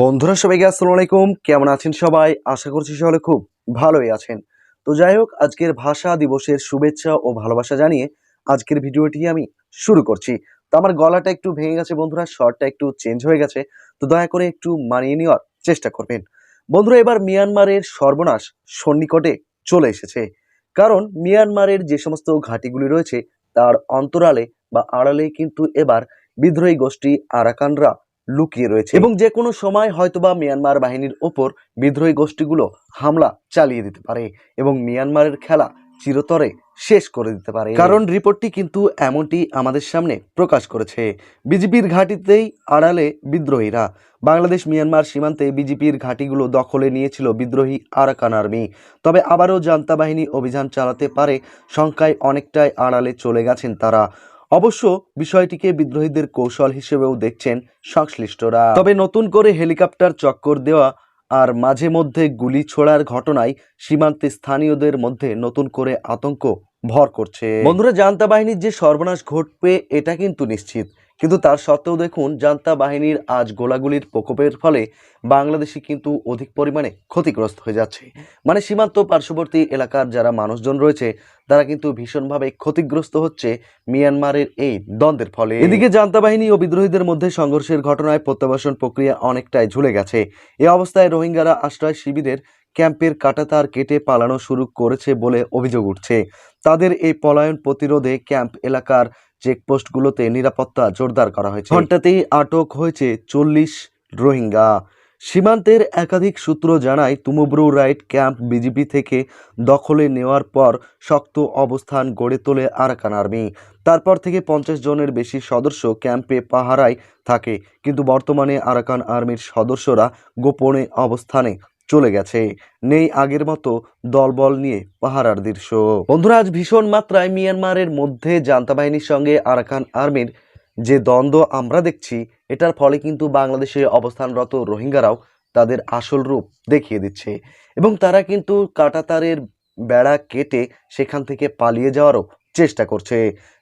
বন্ধুরা সবাইকে আসসালামু আলাইকুম। কেমন আছেন সবাই? আশা করছি সকলে খুব ভালোই আছেন। তো যাই হোক, আজকের ভাষা দিবসের শুভেচ্ছা ও ভালোবাসা জানিয়ে আজকের ভিডিওটি আমি শুরু করছি। তো আমার গলাটা একটু ভেঙে গেছে বন্ধুরা শর্টটা একটু চেঞ্জ হয়ে গেছে। তো দয়া করে একটু মানিয়ে নেওয়ার চেষ্টা করবেন। বন্ধুরা, এবার মিয়ানমারের সর্বনাশ সন্নিকটে চলে এসেছে। কারণ মিয়ানমারের যে সমস্ত ঘাঁটিগুলি রয়েছে, তার অন্তরালে বা আড়ালে কিন্তু এবার বিদ্রোহী গোষ্ঠী আরাকানরা লুকিয়ে রয়েছে। এবং যে কোনো সময় হয়তোবা মিয়ানমার বাহিনীর ওপর বিদ্রোহী গোষ্ঠীগুলো হামলা চালিয়ে দিতে পারে এবং মিয়ানমারের খেলা চিরতরে শেষ করে দিতে পারে। কারণ রিপোর্টটি কিন্তু এমনটি আমাদের সামনে প্রকাশ করেছে। বিজেপির ঘাঁটিতেই আড়ালে বিদ্রোহীরা। বাংলাদেশ মিয়ানমার সীমান্তে বিজেপির ঘাঁটিগুলো দখলে নিয়েছিল বিদ্রোহী আরাকান আর্মি। তবে আবারও জান্তা বাহিনী অভিযান চালাতে পারে সংখ্যায় অনেকটাই আড়ালে চলে গেছেন তারা। অবশ্য বিষয়টিকে বিদ্রোহীদের কৌশল হিসেবেও দেখছেন সংশ্লিষ্টরা। তবে নতুন করে হেলিকপ্টার চক্কর দেওয়া আর মাঝে মধ্যে গুলি ছোড়ার ঘটনায় সীমান্তে স্থানীয়দের মধ্যে নতুন করে আতঙ্ক ভর করছে। বন্ধুরা জান্তা বাহিনীর যে সর্বনাশ ঘটবে, এটা কিন্তু নিশ্চিত। কিন্তু তার সত্ত্বেও দেখুন, জান্তা বাহিনীর আজ গোলাগুলির প্রকোপের ফলে বাংলাদেশি কিন্তু অধিক পরিমাণে ক্ষতিগ্রস্ত হয়ে যাচ্ছে। মানে সীমান্ত পার্শ্ববর্তী এলাকার যারা মানুষজন রয়েছে, তারা কিন্তু ভীষণভাবে ক্ষতিগ্রস্ত হচ্ছে মিয়ানমারের এই দ্বন্দ্বের ফলে। এদিকে জান্তা বাহিনী ও বিদ্রোহীদের মধ্যে সংঘর্ষের ঘটনায় প্রত্যাবাসন প্রক্রিয়া অনেকটাই ঝুলে গেছে। এ অবস্থায় রোহিঙ্গারা আশ্রয় শিবিরের ক্যাম্পের কাটাতার কেটে পালানো শুরু করেছে বলে অভিযোগ উঠছে। তাদের এই পলায়ন প্রতিরোধে ক্যাম্প এলাকার চেকপোস্টগুলোতে নিরাপত্তা জোরদার করা হয়েছে। ঘন্টাতেই আটক হয়েছে চল্লিশ রোহিঙ্গা। সীমান্তের একাধিক সূত্র জানায়, তুমব্রু রাইট ক্যাম্প বিজিপি থেকে দখলে নেওয়ার পর শক্ত অবস্থান গড়ে তোলে আরাকান আর্মি। তারপর থেকে পঞ্চাশ জনের বেশি সদস্য ক্যাম্পে পাহারায় থাকে। কিন্তু বর্তমানে আরাকান আর্মির সদস্যরা গোপনে অবস্থানে চলে গেছে। নেই আগের মতো দলবল নিয়ে পাহারার দৃশ্য। বন্ধুরা, আজ ভীষণ মাত্রায় মিয়ানমারের মধ্যে জান্তা বাহিনীর সঙ্গে আরাকান আর্মির যে দ্বন্দ্ব আমরা দেখছি, এটার ফলে কিন্তু বাংলাদেশে অবস্থানরত রোহিঙ্গারাও তাদের আসল রূপ দেখিয়ে দিচ্ছে। এবং তারা কিন্তু কাটাতারের বেড়া কেটে সেখান থেকে পালিয়ে যাওয়ারও চেষ্টা করছে,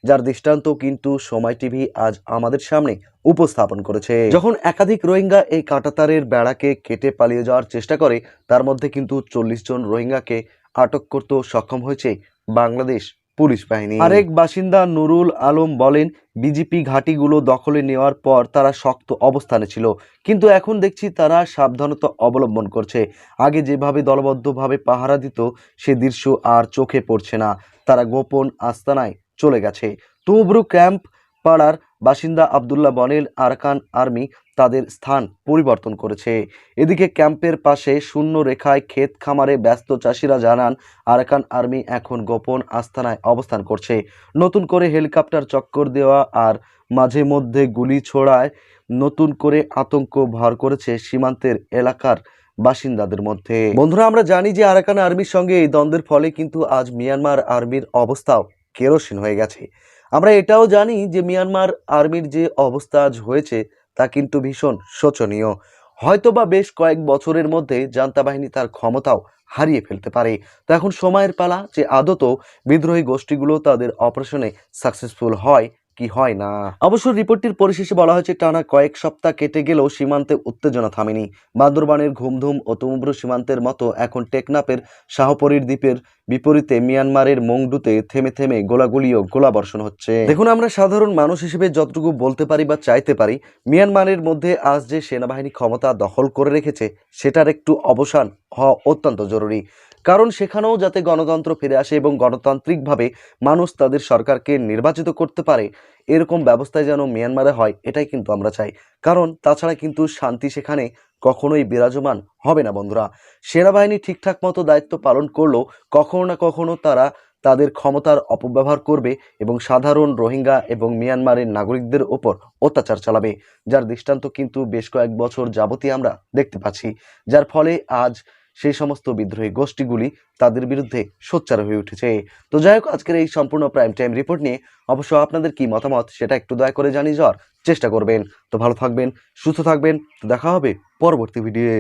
যার দৃষ্টান্ত কিন্তু সময় টিভি আজ আমাদের সামনে উপস্থাপন করেছে। যখন একাধিক রোহিঙ্গা এই কাঁটাতারের বেড়াকে কেটে পালিয়ে যাওয়ার চেষ্টা করে, তার মধ্যে কিন্তু চল্লিশ জন রোহিঙ্গাকে আটক করতেও সক্ষম হয়েছে বাংলাদেশ। পুলিশ বাহিনী। আরেক বাসিন্দা নুরুল আলম বলেন, বিজেপি ঘাঁটিগুলো দখলে নেওয়ার পর তারা শক্ত অবস্থানে ছিল। কিন্তু এখন দেখছি তারা সাবধানতা অবলম্বন করছে। আগে যেভাবে দলবদ্ধভাবে পাহারা দিত, সে দৃশ্য আর চোখে পড়ছে না। তারা গোপন আস্তানায় চলে গেছে। তুব্রু ক্যাম্প পাড়ার বাসিন্দা আবদুল্লাহ বনেল আরকান আর্মি তাদের স্থান পরিবর্তন করেছে। এদিকে ক্যাম্পের পাশে শূন্য রেখায় ক্ষেত খামারে ব্যস্ত চাষিরা জানান, আরাকান আর্মি এখন গোপন আস্তানায় অবস্থান করছে। নতুন করে হেলিকপ্টার চক্কর দেওয়া আর মাঝে মধ্যে গুলি ছোড়ায় নতুন করে আতঙ্ক ভর করেছে সীমান্তের এলাকার বাসিন্দাদের মধ্যে। বন্ধুরা, আমরা জানি যে আরাকান আর্মির সঙ্গে এই দ্বন্দ্বের ফলে কিন্তু আজ মিয়ানমার আর্মির অবস্থাও কেরোসিন হয়ে গেছে। আমরা এটাও জানি যে মিয়ানমার আর্মির যে অবস্থা আজ হয়েছে তা কিন্তু ভীষণ শোচনীয়। হয়তোবা বেশ কয়েক বছরের মধ্যে জান্তা বাহিনী তার ক্ষমতাও হারিয়ে ফেলতে পারে। তো এখন সময়ের পালা যে আদত বিদ্রোহী গোষ্ঠীগুলো তাদের অপারেশনে সাকসেসফুল হয় কি হয় না? অবশ্য রিপোর্টটির পরিশেষে বলা হয়েছে, টানা কয়েক সপ্তাহ কেটে গেলেও সীমান্তে উত্তেজনা থামেনি। বান্দরবানের ঘুমধুম ও তুমব্রু সীমান্তের মতো এখন টেকনাপের শাহপরীর দ্বীপের বিপরীতে মিয়ানমারের মংডুতে থেমে থেমে গোলাগুলি ও গোলাবর্ষণ হচ্ছে। দেখুন, আমরা সাধারণ মানুষ হিসেবে যতটুকু বলতে পারি বা চাইতে পারি, মিয়ানমারের মধ্যে আজ যে সেনাবাহিনী ক্ষমতা দখল করে রেখেছে, সেটার একটু অবসান হওয়া অত্যন্ত জরুরি। কারণ সেখানেও যাতে গণতন্ত্র ফিরে আসে এবং গণতান্ত্রিকভাবে মানুষ তাদের সরকারকে নির্বাচিত করতে পারে, এরকম ব্যবস্থায় যেন মিয়ানমারে হয়, এটাই কিন্তু আমরা চাই। কারণ তাছাড়া কিন্তু শান্তি সেখানে কখনোই বিরাজমান হবে না বন্ধুরা। সেনাবাহিনী ঠিকঠাক মতো দায়িত্ব পালন করলেও কখনো না কখনো তারা তাদের ক্ষমতার অপব্যবহার করবে এবং সাধারণ রোহিঙ্গা এবং মিয়ানমারের নাগরিকদের ওপর অত্যাচার চালাবে, যার দৃষ্টান্ত কিন্তু বেশ কয়েক বছর যাবতীয় আমরা দেখতে পাচ্ছি। যার ফলে আজ সেই সমস্ত বিদ্রোহী গোষ্ঠীগুলি তাদের বিরুদ্ধে সোচ্চার হয়ে উঠেছে। তো যাই হোক, আজকের এই সম্পূর্ণ প্রাইম টাইম রিপোর্ট নিয়ে অবশ্য আপনাদের কি মতামত সেটা একটু দয়া করে জানিয়ে যাওয়ার চেষ্টা করবেন। তো ভালো থাকবেন, সুস্থ থাকবেন। তো দেখা হবে পরবর্তী ভিডিওয়ে